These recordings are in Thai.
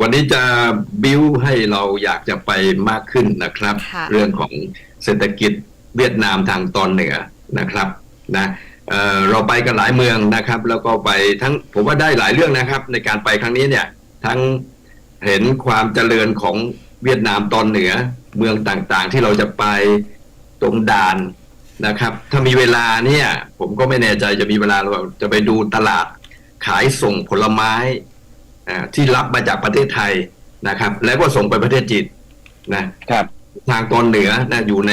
วันนี้จะบิ้วให้เราอยากจะไปมากขึ้นนะครับค่ะเรื่องของเศรษฐกิจเวียดนามทางตอนเหนือนะครับนะเอ่อเราไปกันหลายเมืองนะครับ แล้วก็ไปทั้งผมว่าได้หลายเรื่องนะครับ ในการไปครั้งนี้เนี่ยทั้งเห็นความเจริญของเวียดนามตอนเหนือเมืองต่างๆ ที่เราจะไปตรงด่านนะครับ ถ้ามีเวลาเนี่ย ผมก็ไม่แน่ใจจะมีเวลาหรือเปล่าจะไปดูตลาดขายส่งผลไม้อ่า ที่รับมาจากประเทศไทยนะครับ แล้วก็ส่งไปประเทศจีนนะครับ ทางตอนเหนือนะอยู่ใน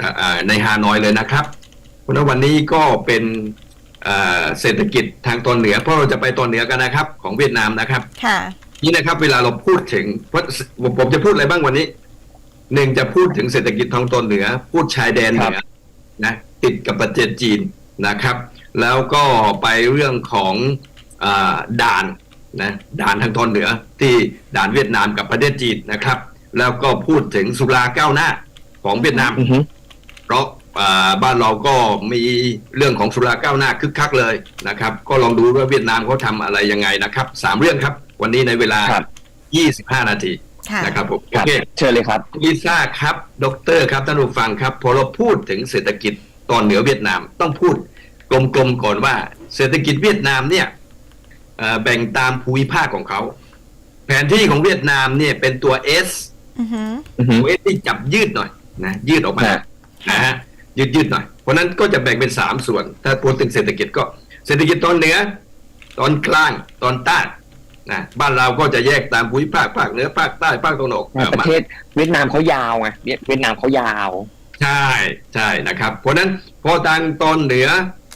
อ่าอ่าในฮานอยเลยนะครับ เพราะฉะนั้นวันนี้ก็เป็นอ่าเศรษฐกิจทางตอนเหนือเพราะเราจะไปตอนเหนือกันนะครับ ของเวียดนามนะครับค่ะนี่นะครับ เวลาเราพูดถึงเพราะผมผมจะพูดอะไรบ้างวันนี้หนึ่งจะพูดถึงเศรษฐกิจทางตอนเหนือ พูดชายแดนเหนือนะติดกับประเทศจีนนะครับ แล้วก็ไปเรื่องของอาด่าน นะด่านทางตอนเหนือที่ด่านเวียดนามกับประเทศจีนนะครับ แล้วก็พูดถึงสุราก้าวหน้าของเวียดนามอือฮึเพราะอ่าบ้านเราก็มีเรื่องของสุราก้าวหน้าคึกคักเลยนะครับ ก็ลองดูว่าเวียดนามเขาทำอะไรยังไงนะครับสามเรื่องครับ วันนี้ในเวลาครับ25 นาทีค่ะนะครับผมคโอรับเคเชิญเลยครับลิซ่าครับดอกเตอรครับท่านผู้ฟังครับพอเราพูดถึงเศรษฐกิจตอนเหนือเวียดนามต้องพูดกลมๆก่อนว่า เศรษฐกิจเวียดนามเนี่ยเอ่อ แบ่งตามภูมิภาคของเขา แผนที่ของเวียดนามเนี่ยเป็นตัว S อือหืออือฮึตัว S ที่จับยืดหน่อยนะยืดออกมาฮะนะฮะยืดยืดหน่อย เพราะฉะนั้นก็จะแบ่งเป็นสามส่วน ถ้าพูดถึงเศรษฐกิจก็ เศรษฐกิจตอนเหนือ ตอนกลางตอนใต้นะบ้านเราก็จะแยกตามภูมิภาคภาคเหนือภาคใต้ภาคตะวันออกในประเทศเวียดนามเขายาวไงเวียดเวียดนามเขายาว ใช่ใช่นะครับ เพราะฉะนั้นพอทางตอนเหนือ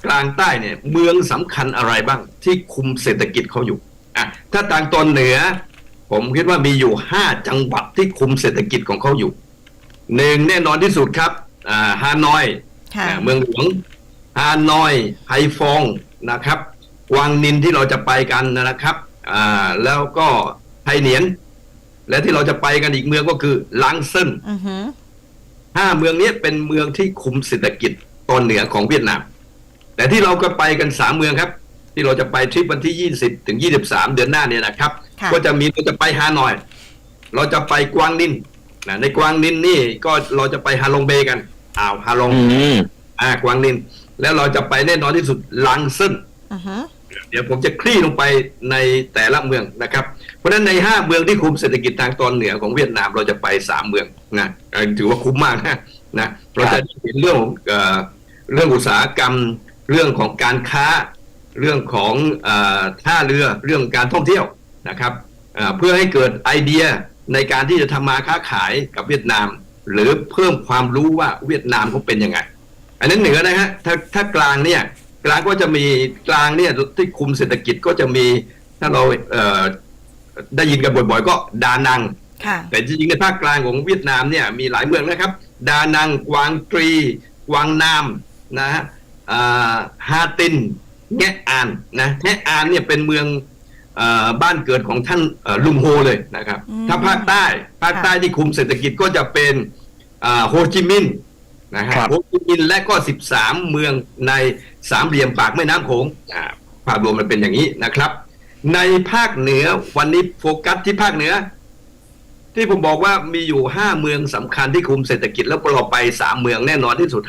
กลางใต้เนี่ยเมืองสำคัญอะไรบ้างที่คุมเศรษฐกิจเขาอยู่อะถ้าทางตอนเหนือ ผมคิดว่ามีอยู่ห้าจังหวัดที่คุมเศรษฐกิจของเขาอยู่หนึ่งแน่นอนที่สุดครับอ่าฮานอยค่ะอ่าเมืองหลวงฮานอยไฮฟองนะครับกวางนินที่เราจะไปกันนะครับอ่าแล้วก็ไทเหนียน และที่เราจะไปกันอีกเมืองก็คือลังเซินอือหือห้าเมืองนี้เป็นเมืองที่คุมเศรษฐกิจตอนเหนือของเวียดนาม แต่ที่เราก็ไปกันสามเมืองครับ ที่เราจะไปทริปวันที่20ถึง23เดือนหน้าเนี่ยนะครับค่ะก็จะมีเราจะไปฮานอย เราจะไปกวางนินนะในกวางนินนี่ก็เราจะไปฮาลงเบย์กันอ่าวฮาลงอืมอ่ากวางนิน แล้วเราจะไปแน่นอนที่สุดลังเซินอือหือเดี๋ยวผมจะคลี่ลงไปในแต่ละเมืองนะครับ เพราะฉะนั้นในห้าเมืองที่คุมเศรษฐกิจทางตอนเหนือของเวียดนามเราจะไปสามเมืองนะเอ่อถือว่าคุ้มมากนะนะเราจะเห็นเรื่องของเอ่อเรื่องอุตสาหกรรม เรื่องของการค้าเรื่องของเออท่าเรือเรื่องการท่องเที่ยวนะครับเอ่อเพื่อให้เกิดไอเดียในการที่จะทำมาค้าขายกับเวียดนาม หรือเพิ่มความรู้ว่าเวียดนามเขาเป็นยังไง อันนั้นเหนือนะฮะถ้าถ้ากลางเนี่ยกลางก็จะมีกลางเนี่ยที่คุมเศรษฐกิจก็จะมีถ้าเราเอ่อได้ยินกันบ่อยๆ ก็ดานังค่ะแต่จริงๆในภาคกลางของเวียดนามเนี่ยมีหลายเมืองนะครับ ดานัง กวางตรี กวางนามนะฮะอ่า ฮาตินแงะอานนะแงะอานเนี่ยเป็นเมืองเอ่อบ้านเกิดของท่านเอ่อลุงโฮเลยนะครับอืมถ้าภาคใต้ภาคใต้ที่คุมเศรษฐกิจก็จะเป็นอ่าโฮจิมินห์นะฮะครับโฮจิมินห์และก็ 13 เมืองในสามเหลี่ยมปากแม่น้ำโขงอ่าภาพรวมมันเป็นอย่างนี้นะครับ ในภาคเหนือวันนี้โฟกัสที่ภาคเหนือ ที่ผมบอกว่ามีอยู่ห้าเมืองสำคัญที่คุมเศรษฐกิจแล้วเราไปสามเมืองแน่นอนที่สุด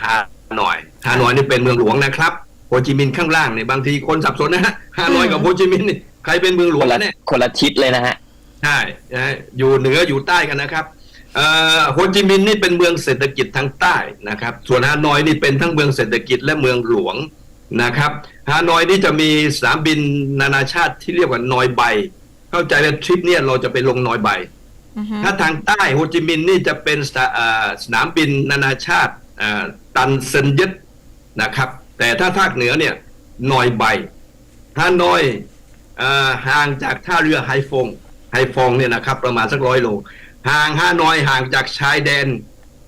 ฮานอยฮานอยนี่เป็นเมืองหลวงนะครับโฮจิมินห์ข้างล่างเนี่ยบางทีคนสับสนนะฮะฮานอยกับโฮจิมินห์นี่ใครเป็นเมืองหลวคงนละแน่คนละทิศเลยนะฮะใช่นะฮะอยู่เหนืออยู่ใต้กันนะครับเอ่อโฮจิมินห์นี่เป็นเมืองเศรษฐกิจทางใต้นะครับ ส่วนฮานอยนี่เป็นทั้งเมืองเศรษฐกิจและเมืองหลวงนะครับฮานอยนี่จะมีสนามบินนานาชาติที่เรียกว่านอยไบเข้าใจว่าทริปเนี่ยเราจะไปลงนอยไบอือหือถ้าทางใต้โฮจิมินห์นี่จะเป็นสถาเอ่อสนามบินนานาชาติเอ่อ ตันเซินยึดนะครับ แต่ถ้าภาคเหนือเนี่ยนอยไบฮานอยเอ่อห่างจากท่าเรือไฮฟงไฮฟงเนี่ยนะครับประมาณสักร้อยโล ห่างฮานอยห่างจากชายแดน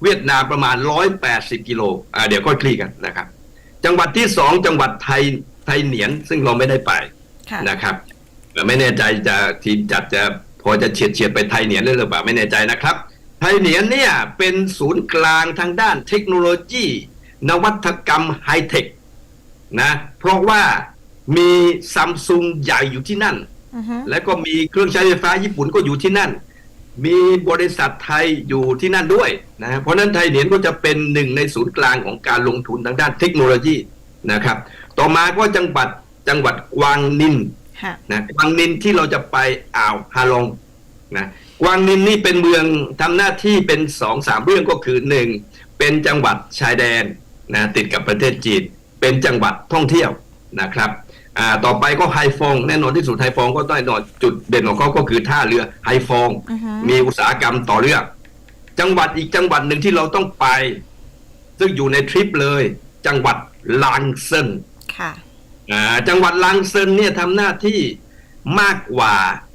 เวียดนามประมาณ 180 กิโลอ่าเดี๋ยวค่อยคลี่กันนะครับ จังหวัดที่สองจังหวัดไทยไทยเหนียนซึ่งเราไม่ได้ไปค่ะนะครับแต่ไม่แน่ใจจะทีมจัดจะพอจะเฉียดเฉียดๆไปไทยเหนียนหรือเปล่าไม่แน่ใจนะครับ ไทยเหนียนเนี่ยเป็นศูนย์กลางทางด้านเทคโนโลยี นวัตกรรมไฮเทคนะเพราะว่ามีซัมซุงใหญ่อยู่ที่นั่นอือฮึและก็มีเครื่องใช้ไฟฟ้าญี่ปุ่นก็อยู่ที่นั่น มีบริษัทไทยอยู่ที่นั่นด้วยนะฮะเพราะฉะนั้นไทยเหรียญก็จะเป็นหนึ่งในศูนย์กลางของการลงทุนทางด้านเทคโนโลยีนะครับ ต่อมาก็จังหวัดจังหวัดกวางนินค่ะนะกวางนินที่เราจะไปอ่าวฮาลองนะก วางนินนี่เป็นเมืองทำหน้าที่เป็นสองสามเรื่องก็คือหนึ่งเป็นจังหวัดชายแดนนะติดกับประเทศจีนเป็นจังหวัดท่องเที่ยวนะครับอ่าต่อไปก็ไฮฟองแน่นอนที่สุดไฮฟองก็ต้องแน่นอนจุดเด่นของเขาก็คือท่าเรือไฮฟองอือฮึมีอุตสาหกรรมต่อเรือจังหวัดอีกจังหวัดหนึ่งที่เราต้องไป ซึ่งอยู่ในทริปเลย จังหวัดลางเซินค่ะอ่าจังหวัดลางเซินเนี่ยทำหน้าที่มากกว่าอ่า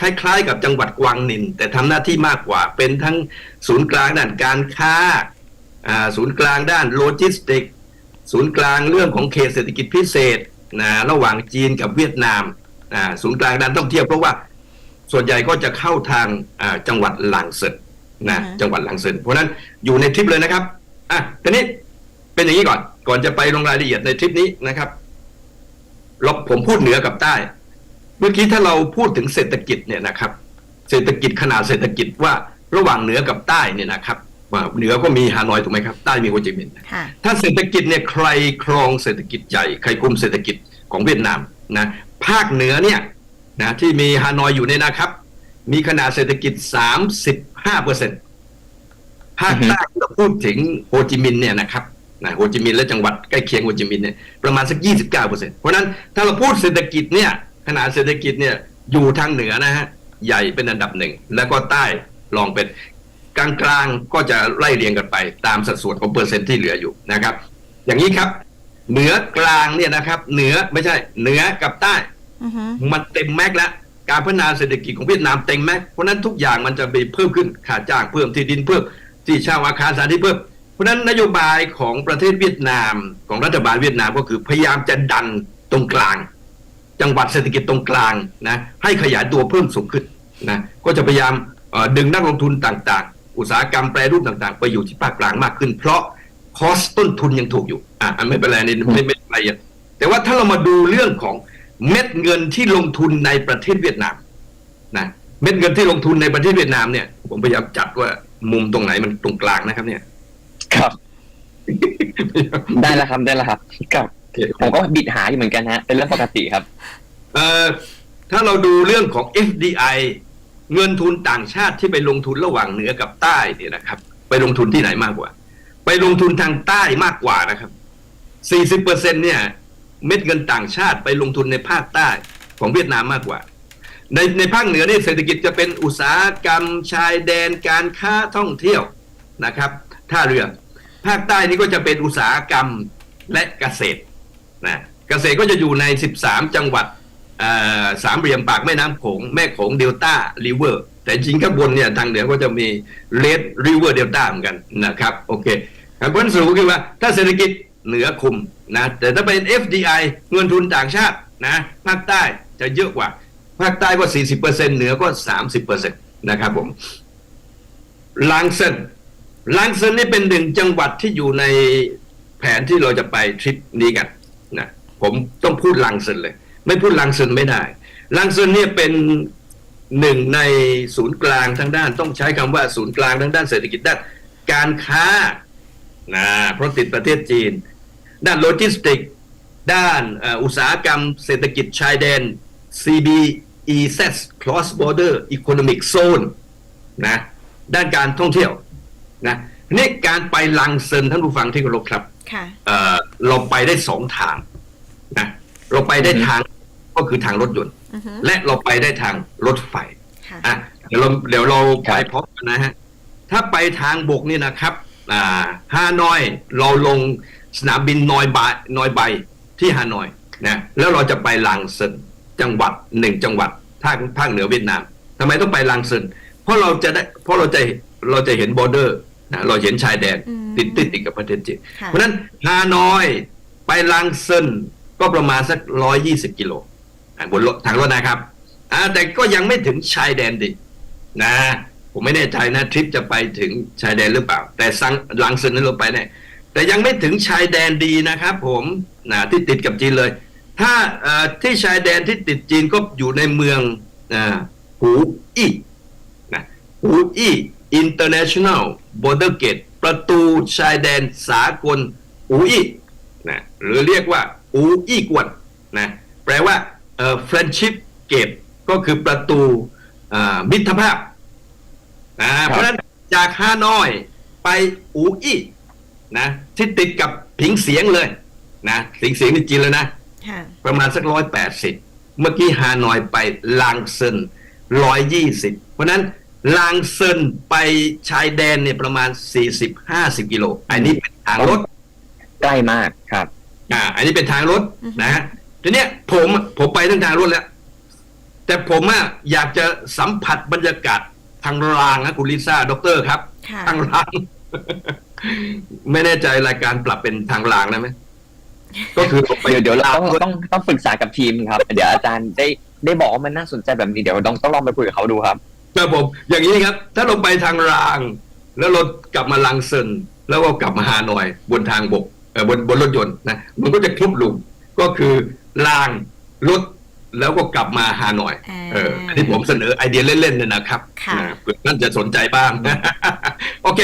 คล้ายๆ กับจังหวัดกวางนิน แต่ทำหน้าที่มากกว่า เป็นทั้งศูนย์กลางด้านการค้าอ่าศูนย์กลางด้านโลจิสติก ศูนย์กลางเรื่องของเขตเศรษฐกิจพิเศษนะระหว่างจีนกับเวียดนามอ่าศูนย์กลางด้านท่องเที่ยวเพราะว่าส่วนใหญ่ก็จะเข้าทางอ่าจังหวัดลางเซินนะอือฮะจังหวัดลางเซินเพราะฉะนั้นอยู่ในทริปเลยนะครับอะทีนี้เป็นอย่างนี้ก่อน ก่อนจะไปลงรายละเอียดในทริปนี้นะครับเราผมพูดเหนือกับใต้ เมื่อกี้ถ้าเราพูดถึงเศรษฐกิจเนี่ยนะครับ เศรษฐกิจขนาดเศรษฐกิจว่าระหว่างเหนือกับใต้เนี่ยนะครับว่าเหนือก็มีฮานอยถูกไหมครับ ใต้มีโฮจิมินห์ค่ะถ้าเศรษฐกิจเนี่ยใครครองเศรษฐกิจใหญ่ใครคุมเศรษฐกิจของเวียดนามนะภาคเหนือเนี่ยนะที่มีฮานอยอยู่เนี่ยนะครับ มีขนาดเศรษฐกิจ 35เปอร์เซ็นต์ภาคใต้ที่เราพูดถึงโฮจิมินห์เนี่ยนะครับนะโฮจิมินห์และจังหวัดใกล้เคียงโฮจิมินห์เนี่ยประมาณสัก 29เปอร์เซ็นต์เพราะฉะนั้นถ้าเราพูดเศรษฐกิจเนี่ย ขนาดเศรษฐกิจเนี่ยอยู่ทางเหนือนะฮะใหญ่เป็นอันดับหนึ่ง แล้วก็ใต้รองเป็นกลางๆก็จะไล่เรียงกันไป ตามสัดส่วนของเปอร์เซ็นต์ที่เหลืออยู่นะครับ อย่างนี้ครับ เหนือกลางเนี่ยนะครับ เหนือไม่ใช่เหนือกับใต้อือฮึมันเต็มแม็กซ์แล้วการพัฒนาเศรษฐกิจของเวียดนามเต็มแม็กซ์เพราะฉะนั้นทุกอย่างมันจะไปเพิ่มขึ้นค่าจ้างเพิ่มที่ดินเพิ่มที่เช่าอาคารสถานที่เพิ่มเพราะฉะนั้นนโยบายของประเทศเวียดนามของรัฐบาลเวียดนามก็คือพยายามจะดันตรงกลาง จังหวัดเศรษฐกิจตรงกลางนะให้ขยายตัวเพิ่มสูงขึ้นนะก็จะพยายามเอ่อดึงนักลงทุนต่างๆ อุตสาหกรรมแปรรูปต่างๆ ไปอยู่ที่ภาคกลางมากขึ้น เพราะคอสต้นทุนยังถูกอยู่อะอันไม่เป็นไรนี่ไม่ไม่เป็นไรอะแต่ว่าถ้าเรามาดูเรื่องของเม็ดเงินที่ลงทุนในประเทศเวียดนามนะเม็ดเงินที่ลงทุนในประเทศเวียดนามเนี่ย ผมพยายามจัดว่ามุมตรงไหนมันตรงกลางนะครับ เนี่ย ครับ ได้แล้วครับได้แล้วครับครับโอเค ผมก็บิดหาอยู่เหมือนกันฮะ เป็นเรื่องปกติครับ เอ่อถ้าเราดูเรื่องของ FDI เงินทุนต่างชาติที่ไปลงทุนระหว่างเหนือกับใต้เนี่ยนะครับ ไปลงทุนที่ไหนมากกว่า ไปลงทุนทางใต้มากกว่านะครับ40เปอร์เซ็นเนี่ย เม็ดเงินต่างชาติไปลงทุนในภาคใต้ของเวียดนามมากกว่า ในในภาคเหนือนี่เศรษฐกิจจะเป็นอุตสาหกรรมชายแดนการค้าท่องเที่ยวนะครับท่าเรือ ภาคใต้นี่ก็จะเป็นอุตสาหกรรมและเกษตร นะเกษตรก็จะอยู่ใน 13 จังหวัดสามเหลี่ยมปากแม่น้ำโขงแม่โขงเดลต้าริเวอร์แต่จริงข้างบนเนี่ยทางเหนือก็จะมีเลดริเวอร์เดลต้าเหมือนกันนะครับโอเคขั้นสรุปคือว่าถ้าเศรษฐกิจเหนือคุมนะแต่ถ้าเป็น FDI เงินทุนต่างชาตินะภาคใต้จะเยอะกว่า ภาคใต้ก็ 40%เหนือก็ 30%นะครับผมลางเซนลางเซนนี่เป็นหนึ่งจังหวัดที่อยู่ในแผนที่เราจะไปทริปนี้กัน นะผมต้องพูดลางเซนเลย ไม่พูดลางเซนไม่ได้ลางเซนเนี่ยเป็นหนึ่งในศูนย์กลางทางด้าน ต้องใช้คำว่าศูนย์กลางทางด้านเศรษฐกิจด้านการค้านะเพราะติดประเทศจีน ด้านโลจิสติก ด้านอุตสาหกรรมเศรษฐกิจชายแดน CBEZ Cross Border Economic Zone นะด้านการท่องเที่ยวนะนี่การไปลังเซินท่านผู้ฟังที่เคารพครับ ค่ะเอ่อเราไปได้สองทางนะเราไปได้ทางก็คือทางรถยนต์อือฮึและเราไปได้ทางรถไฟค่ะอะเดี๋ยวเราเดี๋ยวเราครัไปบพร้อมกันนะฮะถ้าไปทางบกนี่นะครับอ่าฮานอยเราลงสนามบินนอยบายนอยใบที่ฮานอยนะแล้วเราจะไปลางเซินจังหวัดหนึ่งจังหวัดภาคภาคเหนือเวียดนามทำไมต้องไปลางเซินเพราะเราจะได้เพราะเราจะเราจะเห็นบอร์เดอร์ นะเราเห็นชายแดนอืมติดติดติดกับประเทศจีนค่ะเพราะฉะนั้นฮานอยไปลางเซินก็ประมาณสักร้อยยี่สิบกิโลอะบนรถทางรถนะครับอ่าแต่ก็ยังไม่ถึงชายแดนดินะ ผมไม่แน่ใจนะทริปจะไปถึงชายแดนหรือเปล่า แต่ซังลางเซินนั้นเราไปแน่แต่ยังไม่ถึงชายแดนดีนะครับผมนะที่ติดกับจีนเลย ถ้าเอ่อที่ชายแดนที่ติดจีนก็อยู่ในเมืองอ่าหูอี้นะหูอี้ International Border Gate ประตูชายแดนสากลหูอี้นะหรือเรียกว่าหูอี้กวนนะแปลว่าเอ่อ friendship gate ก็คือประตูอ่ามิตรภาพอ่าเพราะฉะนั้นจากฮานอยไปอูอี้นะที่ติดกับผิงเสียงเลยนะผิงเสียงนี่จีนเลยนะค่ะประมาณสักร้อยแปดสิบเมื่อกี้ฮานอยไปลางเซินร้อยยี่สิบเพราะฉะนั้น ลางเซินไปชายแดนเนี่ยประมาณสี่สิบห้าสิบกิโล อันนี้เป็นทางรถ ใกล้มากครับ อ่า อันนี้เป็นทางรถอือฮึนะฮะทีเนี้ยผมผมไปทั้งทางรถแล้ว แต่ผมอะอยากจะสัมผัสบรรยากาศทางรางนะคุณลิซ่าด็อกเตอร์ครับค่ะทางราง ไม่แน่ใจรายการปรับเป็นทางรางได้ไหมก็คือผมไปเดี๋ยวเดี๋ยวเราต้องรถต้องต้องปรึกษากับทีมครับ เดี๋ยวอาจารย์ได้ได้บอกว่ามันน่าสนใจแบบนี้เดี๋ยวต้องต้องลองไปคุยกับเขาดูครับ ครับผมอย่างนี้ครับ ถ้าเราไปทางราง แล้วรถกลับมาลังเซินแล้วก็กลับมาฮานอยบนทางบกเออบนบนรถยนต์นะมันก็จะครบลุมก็คือรางรถแล้วก็กลับมาฮานอยอ่าเอออันนี้ผมเสนอไอเดียเล่นๆเนี่ยนะครับค่ะนะเผื่อท่านจะสนใจบ้างโอเค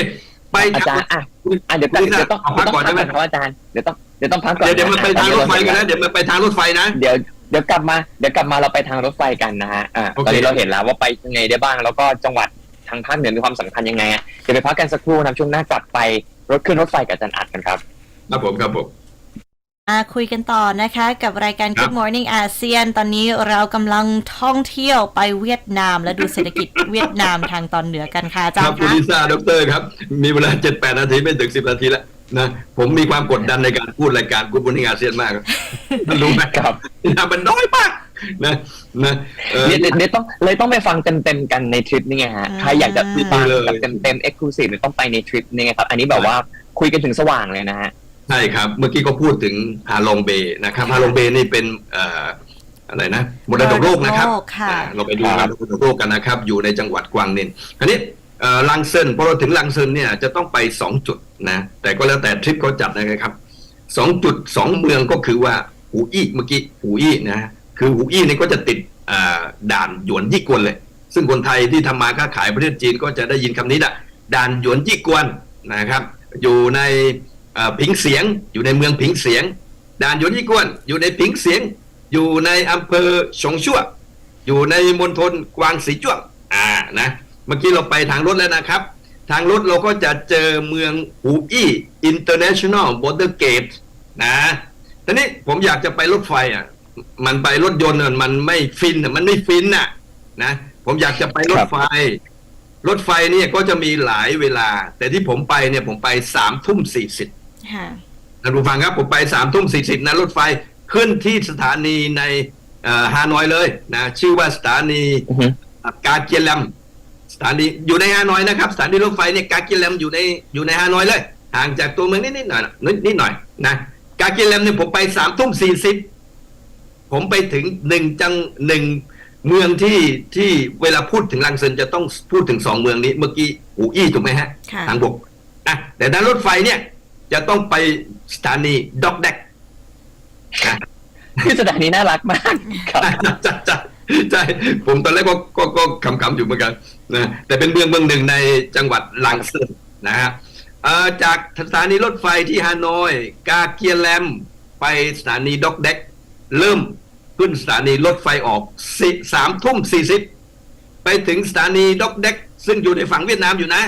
ไปอาจารย์อะอะเดี๋ยวก่อนเดี๋ยวต้องเอาพักก่อนได้ไหมเดี๋ยวต้องพักก่อนครับอาจารย์เดี๋ยวต้องเดี๋ยวต้องพักก่อนเดี๋ยวเดี๋ยวมันไปทางรถไฟกันนะนะเดี๋ยวมันไปทางรถไฟนะเดี๋ยว เดี๋ยวกลับมาเดี๋ยวกลับมาเราไปทางรถไฟกันนะฮะอ่าโอเค ตอนนี้เราเห็นแล้วว่าไปยังไงได้บ้าง แล้วก็จังหวัดทางภาคเหนือมีความสำคัญยังไงอะเดี๋ยวไปพักกันสักครู่นะช่วงหน้ากลับไปรถขึ้นรถไฟกับอาจารย์อัดกันครับ ครับผมครับผม มาคุยกันต่อนะคะกับรายการ ครับ Good Morning อาเซียน ตอนนี้เรากำลังท่องเที่ยวไปเวียดนามและดูเศรษฐกิจ เวียดนามทางตอนเหนือกันค่ะอาจารครับย์คุณคะลิซ่าดอกเตอรครับ มีเวลาเจ็ดแปดนาทีไม่ถึงสิบนาทีแล้ว นะผมมีความกดดันในการพูดรายการคุณบุญนิงอาเซียนมากท่านรู้ไหมครับนะมันน้อยมากนะนะเออเดี๋ยวเดี๋ยวเดี๋ยวต้องเลยต้องไปฟังเต็มๆกันในทริปนี่ไงฮะใครอยากจะฟังเลยแบบเต็มๆเอ็กซ์คลูซีฟต้องไปในทริปนี่ไงครับ อันนี้แบบว่าคุยกันถึงสว่างเลยนะฮะใช่ครับ เมื่อกี้ก็พูดถึงฮาลองเบย์นะครับฮาลองเบย์นี่เป็นเอ่ออะไรนะมรดกโลกนะครับมรดกโลกค่ะอ่าเราไปดูครัมบรดกโลกกันนะครับ อยู่ในจังหวัดกวางนินอันนี้เอ่อลังเซินพอเราถึงลังเซินเนี่ยจะต้องไปสองจุด นะแต่ก็แล้วแต่ทริปเขาจัดนะครับสองจุดสองเมืองก็คือว่าหูอี้เมื่อกี้หูอี้นะคือหูอี้นี่ก็จะติดด่านหยวนยี่กวนเลย ซึ่งคนไทยที่ทำมาค้าขายประเทศจีนก็จะได้ยินคำนี้แหละด่านหยวนยี่กวนนะครับ อยู่ในผิงเสียง อยู่ในเมืองผิงเสียง ด่านหยวนยี่กวน อยู่ในผิงเสียง อยู่ในอำเภอฉงชั่ว อยู่ในมณฑลกวางสีจ้วงอ่านะเมื่อกี้เราไปทางรถแล้วนะครับ ทางรถเราก็จะเจอเมืองหูอี้ International Border Gate นะทีนี้ผมอยากจะไปรถไฟอะ มันไปรถยนต์อะมันไม่ฟินอะมันไม่ฟินน่ะ นะ ผมอยากจะไปรถไฟ รถไฟเนี่ยก็จะมีหลายเวลา แต่ที่ผมไปเนี่ยผมไปสามทุ่มสี่สิบค่ะท่านผู้ฟังครับผมไปสามทุ่มสี่สิบนะรถไฟขึ้นที่สถานีในเอ่อฮานอยเลยนะ ชื่อว่าสถานีอือฮึกาเกียแลมส ถานีอยู่ในฮานอยนะครับสถานีรถไฟเนี่ยกาเกียแลมอยู่ในอยู่ในฮานอยเลยห่างจากตัวเมืองนิดนิดหน่อยนะนิดนิดหน่อยนะกาเกียแลมเนี่ยผมไปสามทุ่มสี่สิบผมไปถึงหนึ่งจังหนึ่งเมืองที่ที่เวลาพูดถึงลังเซินจะต้องพูดถึงสองเมืองนี้ เมื่อกี้อูอี้ถูกไหมฮะค่ะทางบกอะแต่ทางรถไฟเนี่ย จะต้องไปสถานีด็อกแดกคือสถานีน่ารักมากครับใช่ใช่ใช่ใช่ผมตอนแรกก็ก็ก็ขำๆอยู่เหมือนกัน นะแต่เป็นเมืองเมืองหนึ่งในจังหวัดลังเซินนะฮะจากสถานีรถไฟที่ฮานอย กาเกียแลม ไปสถานีด็อกแดกเริ่มขึ้นสถานีรถไฟออกสิสามทุ่มสี่สิบไปถึงสถานีด็อกแดกซึ่งอยู่ในฝั่งเวียดนามอยู่นะ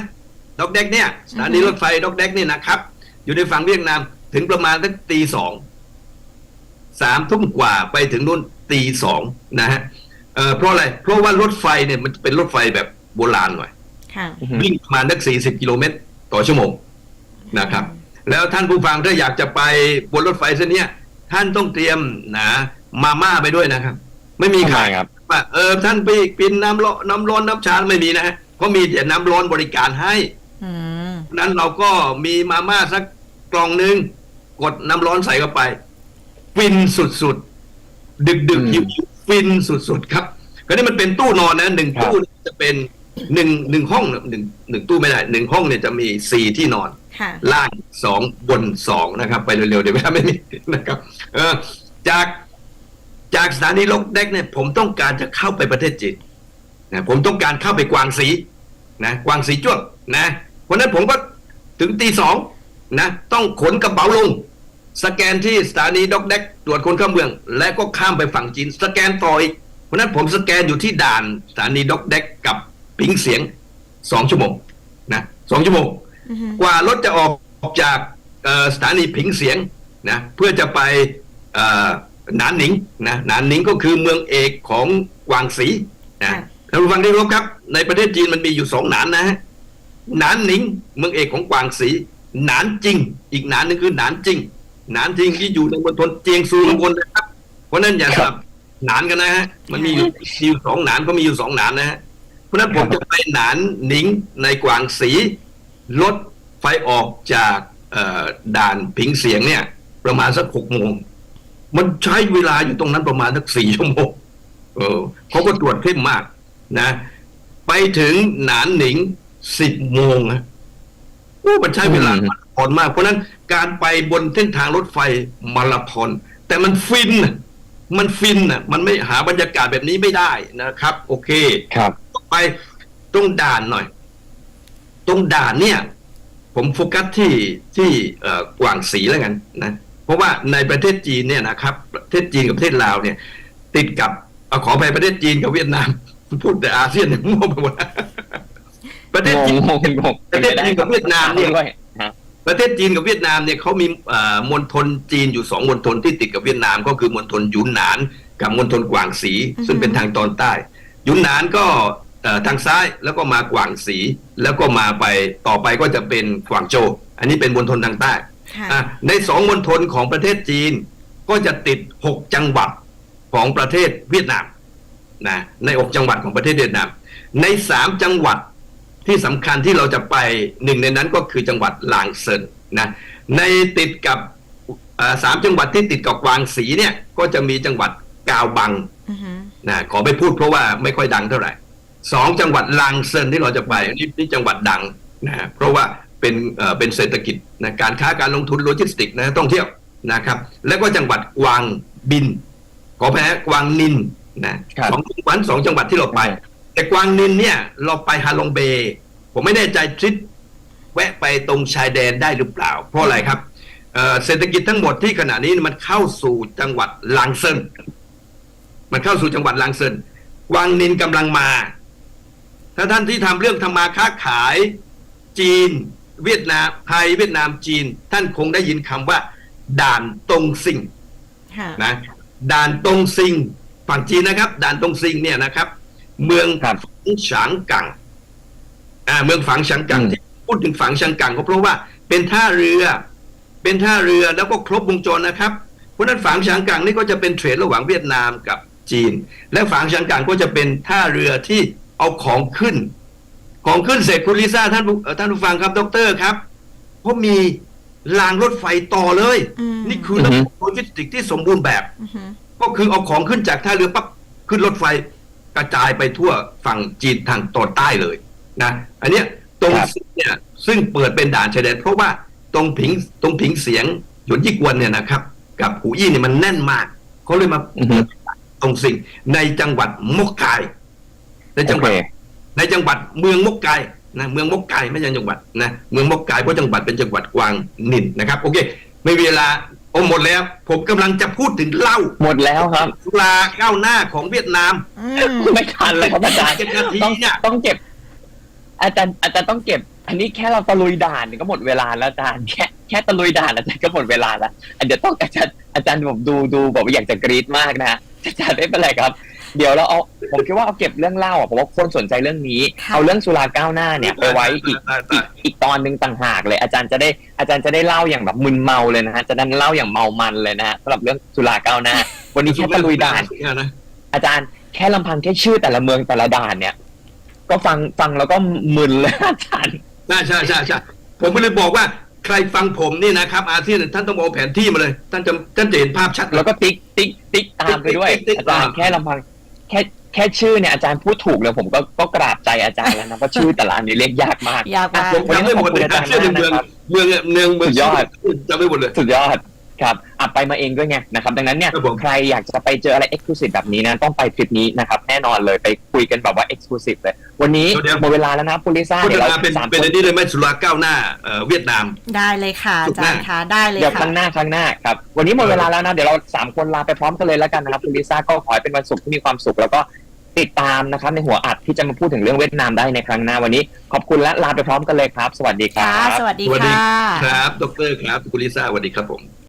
ด็อกแดกเนี่ยสถานีรถไฟด็อกแดกเนี่ยนะครับ อยู่ในฝั่งเวียดนามถึงประมาณสักตีสองสามทุ่มกว่าไปถึงนู่นตีสองนะฮะเเพราะอะไรเพราะว่ารถไฟเนี่ยมันเป็นรถไฟแบบ โบราณหน่อยค่ะอือฮึวิ่งประมาณสักสี่สิบกิโลเมตรต่อชั่วโมงนะครับ แล้วท่านผู้ฟังถ้าอยากจะไปบนรถไฟเส้นเนี้ยท่านต้องเตรียมนะมาม่าไปด้วยนะครับ ไม่มีทำไมขายครับว่าเออท่านไปกินน้ำร้อนน้ำร้อนน้ำชาไม่มีนะฮะเพราะมีแต่น้ำร้อนบริการให้อืมนั้นเราก็มีมาม่าสักกล่องหนึ่งกดน้ำร้อนใส่เข้าไป ฟินสุดๆ ดึกดึกอืมหิวๆฟินสุดๆ ครับก็นี่มันเป็นตู้นอนนะหนึ่งครับตู้จะเป็น หนึ่งหนึ่งห้องหนึ่งหนึ่งตู้ไม่ได้หนึ่งห้องเนี่ยจะมีสี่ที่นอน ค่ะ ล่างสองบนสองนะครับ ไปเร็วๆเดี๋ยวเวลาไม่มีนะครับ เออจากจากสถานีลกเด็กเนี่ย ผมต้องการจะเข้าไปประเทศจีนนะผมต้องการเข้าไปกวางสีนะกวางสีจ้วงนะเพราะฉะนั้นผมก็ถึงตีสองนะ ต้องขนกระเป๋าลง สแกนที่สถานีดอกเด็กตรวจคนเข้าเมือง และก็ข้ามไปฝั่งจีน สแกนต่ออีกเพราะฉะนั้นผมสแกนอยู่ที่ด่านสถานีดอกเด็กกับ ปิงเสียงสองชั่วโมงนะสองชั่วโมงอือฮึกว่ารถจะออกจากเอ่อสถานีผิงเสียงนะเพื่อจะไปเอ่อหนานหนิงนะหนานหนิงก็คือเมืองเอกของกวางสีนะท่านผู้ฟังที่เคารพครับ ในประเทศจีนมันมีอยู่สองหนานนะฮะหนานหนิงเมืองเอกของกวางสีหนานจริง อีกหนานหนึงคือหนานจริงหนานจริงที่อยู่ในมณฑลเจียงซูข้างบนนะครับเพราะฉะนั้นอย่าสลับหนานกันนะฮะมันมีอยู่มีอยู่สองหนานก็มีอยู่สองหนานนะฮะ เพราะฉะนั้นผมจะไปหนานหนิงในกวางสีรถไฟออกจากด่านผิงเสียงเนี่ย ประมาณสักหกโมง มันใช้เวลาอยู่ตรงนั้นประมาณสักสี่ชั่วโมงเออเขาก็ตรวจเข้มมากนะ ไปถึงหนานหนิงสิบโมงนะโอ้มันใช้เวลาอืมาราธอนมาก เพราะนั้นการไปบนเส้นทางรถไฟมาราธอน แต่มันฟิน มันฟินน่ะ มันไม่หาบรรยากาศแบบนี้ไม่ได้นะครับ โอเค ครับ ไปตรงด่านหน่อย ตรงด่านเนี่ย ผมโฟกัสที่ที่เอ่อกวางสีแล้วกันนะเพราะว่าในประเทศจีนเนี่ยนะครับ ประเทศจีนกับประเทศลาวเนี่ย ติดกับเอาขอไปประเทศจีนกับเวียดนาม พูดแต่อาเซียนเนี่ยมั่วไปหมดประเทศจีนประเทศจีนกับเวียดนามเนี่ยประเทศจีนกับเวียดนามเนี่ยเขามีมณฑลจีนอยู่สองมณฑลที่ติดกับเวียดนาม ก็คือมณฑลยุนหนาน กับมณฑลกวางสี ซึ่งเป็นทางตอนใต้ ยุนหนานก็ ทางซ้ายแล้วก็มากวางสี แล้วก็มาไปต่อไปก็จะเป็นกวางโจวอันนี้เป็นมณฑลทางใต้ค่ะอะในสองมณฑลของประเทศจีน ก็จะติดหกจังหวัดของประเทศเวียดนามนะในหกจังหวัดของประเทศเวียดนาม ในสามจังหวัดที่สำคัญที่เราจะไปหนึ่งในนั้นก็คือจังหวัดลางเซินนะในติดกับเอ่อสามจังหวัดที่ติดกับกวางสีเนี่ยก็จะมีจังหวัดกาวบังอือฮึนะขอไปพูดเพราะว่าไม่ค่อยดังเท่าไหร่ สองจังหวัดลางเซินที่เราจะไปนี่นี่จังหวัดดังนะเพราะว่าเป็นเอ่อเป็นเศรษฐกิจนะการค้าการลงทุนโลจิสติกส์นะท่องเที่ยวนะครับ แล้วก็จังหวัดกวางบิน ขอแพ้กวางนินนะครับสองจังหวัดสองจังหวัดที่เราไป แต่กวางนินเนี่ยเราไปฮาลงเบย์ผมไม่แน่ใจทริปแวะไปตรงชายแดนได้หรือเปล่า เพราะอะไรครับเอ่อเศรษฐกิจทั้งหมดที่ขณะนี้มันเข้าสู่จังหวัดลางเซินมันเข้าสู่จังหวัดลางเซินกวางนินกำลังมา ถ้าท่านที่ทำเรื่องทำมาค้าขายจีน เวียดนามไทยเวียดนามจีน ท่านคงได้ยินคำว่า ด่านตงซิงค่ะนะด่านตงซิงฝั่งจีนนะครับ ด่านตงซิงเนี่ยนะครับ เมืองครับฝังฉางกังอ่าเมืองฝังฉางกังอืมที่พูดถึงฝังฉางกังก็เพราะว่าเป็นท่าเรือ เป็นท่าเรือแล้วก็ครบวงจรนะครับเพราะฉะนั้นฝังฉางกังนี่ก็จะเป็นเทรดระหว่างเวียดนามกับจีน และฝังฉางกังก็จะเป็นท่าเรือที่ เอาของขึ้น ของขึ้นเสร็จคุณลิซ่าท่านผู้เอ่อท่านผู้ฟังครับดอกเตอรครับเพราะมีรางรถไฟต่อเลยอืมนี่คือระบบโลจิสติกส์ที่สมบูรณ์แบบอือฮึก็คือเอาของขึ้นจากท่าเรือปั๊บขึ้นรถไฟกระจายไปทั่วฝั่งจีนทางตอนใต้เลยนะอันเนี้ยตรงครับเนี่ยซึ่งเปิดเป็นด่านชายแดนเพราะว่าตรงผิงตรงผิงเสียงหยวนยี่กวนเนี่ยนะครับ กับหูอี้เนี่ยมันแน่นมากเขาเลยมาอือฮึเปิดตรงสิ่งในจังหวัดมกกาย ในจังหวัดโอเคในจังหวัดเมืองมกกายนะเมืองมกกายไม่ใช่จังหวัดนะเมืองมกกายเพราะจังหวัดเป็นจังหวัดกวางนินนะครับ โอเค ไม่มีเวลาโอ้หมดแล้ว ผมกำลังจะพูดถึงเหล้าหมดแล้วครับสุราก้าวหน้าของเวียดนามอืมไม่ทันเลยครับอาจารย์เจ็ดนาทีต้องเนี่ยต้องเก็บ อาจารย์อาจารย์ต้องเก็บ อันนี้แค่เราตะลุยด่านก็หมดเวลาแล้วอาจารย์แค่แค่ตะลุยด่านอาจารย์ก็หมดเวลาแล้วอันเดี๋ยวต้องอาจารย์อาจารย์ผมดูดูบอกว่าอยากจะกรี๊ดมากนะฮะอาจารย์ไม่เป็นไรครับ เดี๋ยวเราเอาผมคิดว่าเอาเก็บเรื่องเล่าอะผมว่าคนสนใจเรื่องนี้ ค่ะ เอาเรื่องสุราก้าวหน้าเนี่ยไปไว้อีกอีกอีกตอนหนึ่งต่างหากเลย อาจารย์จะได้อาจารย์จะได้เล่าอย่างแบบมึนเมาเลยนะฮะจะได้เล่าอย่างเมามันเลยนะฮะสำหรับเรื่องสุราก้าวหน้า วันนี้แค่ตะลุยด่าน เนี่ยนะอาจารย์แค่ลำพังแค่ชื่อแต่ละเมืองแต่ละด่านเนี่ย ก็ฟังฟังแล้วก็มึนเลยอาจารย์ใช่ใช่ใช่ใช่ผมก็เลยบอกว่าใครฟังผมนี่นะครับ อาเซียนท่านต้องเอาแผนที่มาเลย ท่านจะท่านจะเห็นภาพชัด แล้วก็ติ๊กติ๊กติ๊กตามไปด้วยติ๊กติ๊กติ๊กอาจารย์อ่า แค่ลำพัง แค่แค่ชื่อเนี่ยอาจารย์พูดถูกเลยผมก็ก็กราบใจอาจารย์แล้วนะเพราะชื่อแต่ละอันนี้เรียกยากมากยากมาก ผมจำได้หมดเลยอาเซียนในเมืองเมืองเมืองเมืองสุดยอดจำได้หมดเลย สุดยอด ครับอะไปมาเองด้วยไงนะครับดังนั้นเนี่ยครับผมใครอยากจะไปเจออะไรเอ็กซ์คลูซีฟแบบนี้นะต้องไปทริปนี้นะครับแน่นอนเลยไปคุยกันแบบว่าเอ็กซ์คลูซีฟเลย วันนี้เดี๋ยวหมดเวลาแล้วนะคุณลิซ่าพูดเดี๋ยวมาเราเป็นสามเป็นคอันนนี้เลยไหมสุราก้าวหน้าเอ่อเวียดนาม ได้เลยค่ะสุอาขหน้าจารย์ค่ะได้เลยเดี๋ยวคค่ะรั้งหน้าครั้งหน้าครับวันนี้หมดเวลาแล้วนะเดี๋ยวเราสามคนลาไปพร้อมกันเลยแล้วกันนะครับคุณลิซ่าก็ขอให้เป็นวันศุกร์ที่มีความสุขแล้วก็ติดตามนะครับในหัวอัดที่จะมาพูดถึงเรื่องเวียดนามได้ในครั้งหน้าวันนี้ ขอบคุณและลาไปพร้อมกันเลยครับ สวัสดีครัค่ะบสวัสดีสวัสดีค่ะ ครับ ดรครับ คุณลิซ่าสวัสดีครับผม